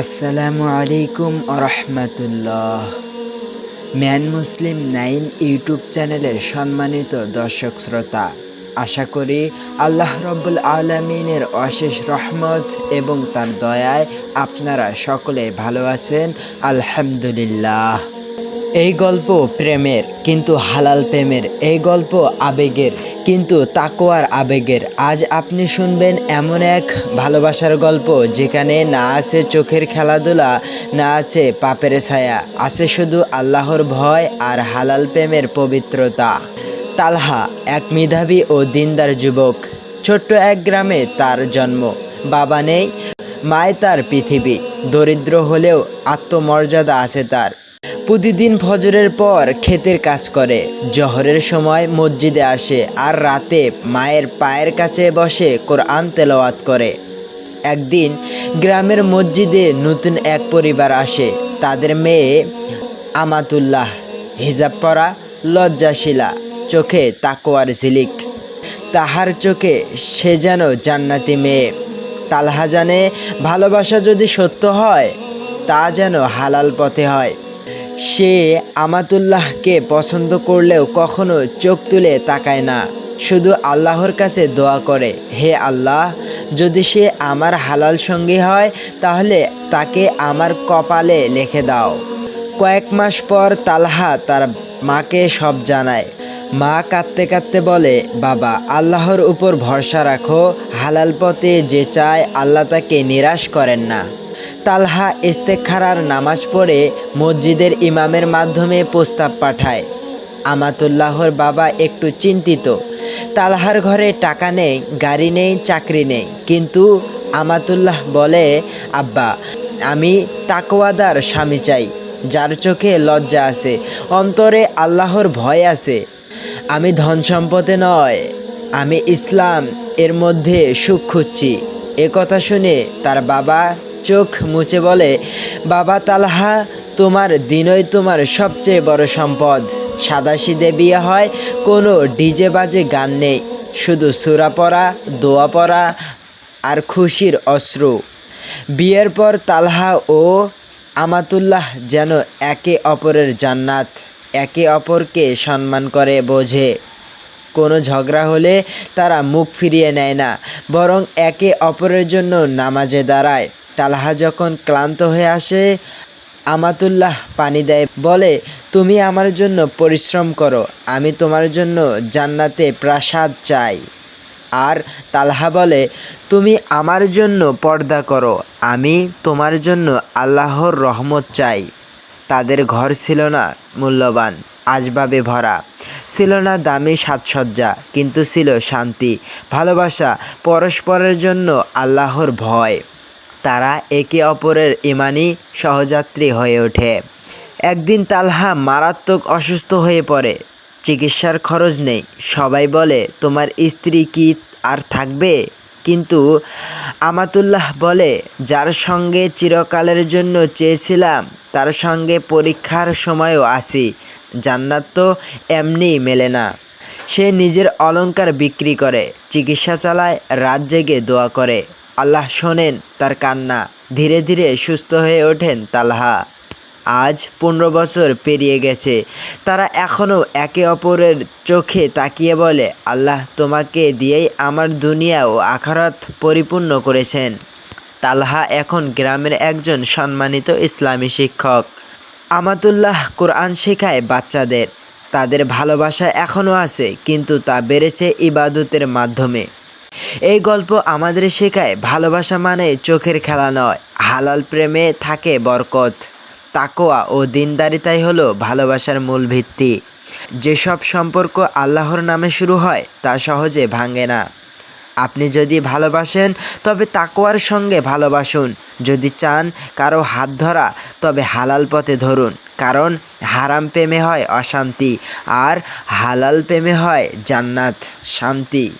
আসসালামু আলাইকুম আরহামতুল্লাহ ম্যান মুসলিম নাইন ইউটিউব চ্যানেলের সম্মানিত দর্শক শ্রোতা, আশা করি আল্লাহ রব্বুল আলমিনের অশেষ রহমত এবং তার দয়ায় আপনারা সকলে ভালো আছেন। আলহামদুলিল্লাহ। এই গল্প প্রেমের, কিন্তু হালাল প্রেমের। এই গল্প আবেগের, কিন্তু তাকোয়ার আবেগের। আজ আপনি শুনবেন এমন এক ভালোবাসার গল্প, যেখানে না আছে চোখের খেলাধুলা, না আছে পাপের ছায়া। আছে শুধু আল্লাহর ভয় আর হালাল প্রেমের পবিত্রতা। তালহা, এক মেধাবী ও দিনদার যুবক। ছোট্ট এক গ্রামে তার জন্ম। বাবা নেই, মায় তার পৃথিবী। দরিদ্র হলেও আত্মমর্যাদা আছে তার। প্রতিদিন ফজরের পর ক্ষেতের কাজ করে। জহরের সময় মসজিদে আসে আর রাতে মায়ের পায়ের কাছে বসে কোরআন তেলাওয়াত করে। একদিন গ্রামের মসজিদে নতুন এক পরিবার আসে। তাদের মেয়ে আমাতুল্লাহ, হিজাব পরা, লজ্জাশীলা, চোখে তাকোয়ার ঝিলিক। তাহার চোখে সে যেন জান্নাতি মেয়ে। তালহা জানে, ভালোবাসা যদি সত্য হয়, তা যেন হালাল পথে হয়। সে আমাতুল্লাহকে পছন্দ করলেও কখনো চোখ তুলে তাকায় না। শুধু আল্লাহর কাছে দোয়া করে, হে আল্লাহ, যদি সে আমার হালাল সঙ্গী হয়, তাহলে তাকে আমার কপালে লিখে দাও। কয়েক মাস পর তালহা তার মাকে সব জানায়। মা কাঁদতে কাঁদতে বলে, বাবা, আল্লাহর উপর ভরসা রাখো, হালাল পথে যে চায় আল্লাহ তাকে নিরাশ করেন না। তালহা ইস্তেখারার নামাজ পড়ে মসজিদের ইমামের মাধ্যমে প্রস্তাব পাঠায়। আমাতুল্লাহর বাবা একটু চিন্তিত। তালহার ঘরে টাকা নেই, গাড়ি নেই, চাকরি নেই। কিন্তু আমাতুল্লাহ বলে, আব্বা, আমি তাকওয়াদার স্বামী চাই। যার চোখে লজ্জা আছে, অন্তরে আল্লাহর ভয় আছে। আমি ধন সম্পদে নয়, আমি ইসলাম এর মধ্যে সুখ খুঁজছি। এ কথা শুনে তার বাবা চোখ মুছে বলে, বাবা তালহা, তোমার দিনই তোমার সবচেয়ে বড় সম্পদ। সাদাশিদে বিয়ে হয়, কোনো ডিজে বাজে গান নেই। শুধু সুরা পড়া, দোয়া পড়া আর খুশির অশ্রু। বিয়ের পর তালহা ও আমাতুল্লাহ যেন একে অপরের জান্নাত, একে অপরকে সম্মান করে, বোঝে। কোনো ঝগড়া হলে তারা মুখ ফিরিয়ে নেয় না, বরং একে অপরের জন্য নামাজে দাঁড়ায়। তালহা যখন ক্লান্ত হয়ে আসে, আমাতুল্লাহ পানি দেয়, বলে, তুমি আমার জন্য পরিশ্রম করো, আমি তোমার জন্য জান্নাতে প্রাসাদ চাই। আর তালহা বলে, তুমি আমার জন্য পর্দা করো, আমি তোমার জন্য আল্লাহর রহমত চাই। তাদের ঘর ছিল না মূল্যবান, আসবাবে ভরা। ছিল না দামি সাজসজ্জা, কিন্তু ছিল শান্তি, ভালোবাসা, পরস্পরের জন্য আল্লাহর ভয়। তারা একে অপরের ইমানি সহযাত্রী হয়ে ওঠে। একদিন তালহা মারাত্মক অসুস্থ হয়ে পড়ে। চিকিৎসার খরচ নেই। সবাই বলে, তোমার স্ত্রী কি আর থাকবে? কিন্তু আমাতুল্লাহ বলে, যার সঙ্গে চিরকালের জন্য চেয়েছিলাম, তার সঙ্গে পরীক্ষার সময়ও আছি। জান্নাত তো এমনি মেলে না। সে নিজের অলংকার বিক্রি করে, চিকিৎসা চালায়, রাত জেগে দোয়া করে। আল্লাহ শোনেন তার কান্না। ধীরে ধীরে সুস্থ হয়ে ওঠেন তালহা। আজ পনেরো বছর পেরিয়ে গেছে। তারা এখনও একে অপরের চোখে তাকিয়ে বলে, আল্লাহ তোমাকে দিয়েই আমার দুনিয়া ও আখারাত পরিপূর্ণ করেছেন। তালহা এখন গ্রামের একজন সম্মানিত ইসলামী শিক্ষক। আমাতুল্লাহ কোরআন শেখায় বাচ্চাদের। তাদের ভালোবাসা এখনও আছে, কিন্তু তা বেড়েছে ইবাদতের মাধ্যমে। এই গল্প আমাদের শেখায়, ভালোবাসা মানে চোখের খেলা নয়। হালাল প্রেমে থাকে বরকত। তাকোয়া ও দিনদারিতাই হলো ভালোবাসার মূল ভিত্তি। যেসব সম্পর্ক আল্লাহর নামে শুরু হয়, তা সহজে ভাঙে না। আপনি যদি ভালোবাসেন, তবে তাকোয়ার সঙ্গে ভালোবাসুন। যদি চান কারও হাত ধরা, তবে হালাল পথে ধরুন। কারণ হারাম প্রেমে হয় অশান্তি, আর হালাল প্রেমে হয় জান্নাত, শান্তি।